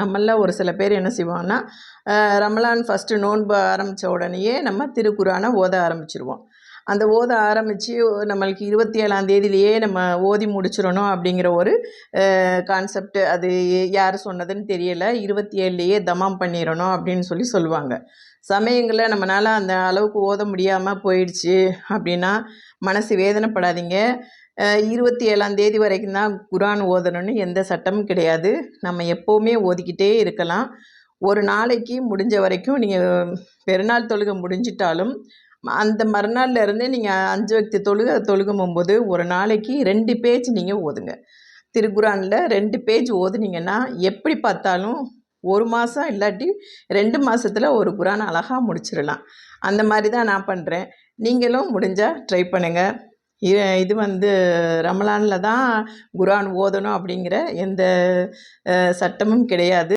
நம்மளில் ஒரு சில பேர் என்ன செய்வாங்கன்னா ரமலான் ஃபஸ்ட்டு நோன்பு ஆரம்பித்த உடனேயே நம்ம திருக்குறானை ஓத ஆரம்பிச்சிருவோம். அந்த ஓத ஆரம்பித்து நம்மளுக்கு இருபத்தி ஏழாம் தேதியிலேயே நம்ம ஓதி முடிச்சிடணும் அப்படிங்கிற ஒரு கான்செப்ட் அது யார் சொன்னதுன்னு தெரியலை. இருபத்தி ஏழுலேயே தமாம் பண்ணிடணும் அப்படின்னு சொல்லி சொல்லுவாங்க. சமயங்களில் நம்மளால் அந்த அளவுக்கு ஓத முடியாமல் போயிடுச்சு அப்படின்னா மனசு வேதனைப்படாதீங்க. இருபத்தி ஏழாம் தேதி வரைக்கும் தான் குரான் ஓதணும்னு எந்த சட்டமும் கிடையாது. நம்ம எப்போவுமே ஓதிக்கிட்டே இருக்கலாம். ஒரு நாளைக்கு முடிஞ்ச வரைக்கும் நீங்கள் பெருநாள் தொழுகை முடிஞ்சிட்டாலும் அந்த மறுநாள்ல இருந்தே நீங்கள் அஞ்சு வக்தி தொழுகை தொழுகும்போது ஒரு நாளைக்கு ரெண்டு பேஜ் நீங்கள் ஓதுங்க. திருக்குறானில் ரெண்டு பேஜ் ஓதுனீங்கன்னா எப்படி பார்த்தாலும் ஒரு மாதம் இல்லாட்டி ரெண்டு மாதத்தில் ஒரு குரான் அழகாக முடிச்சிடலாம் அந்த மாதிரி தான் நான் பண்ணுறேன் நீங்களும் முடிஞ்சால் ட்ரை பண்ணுங்கள் இது வந்து ரமலானில் தான் குரான் ஓதணும் அப்படிங்கிற எந்த சட்டமும் கிடையாது.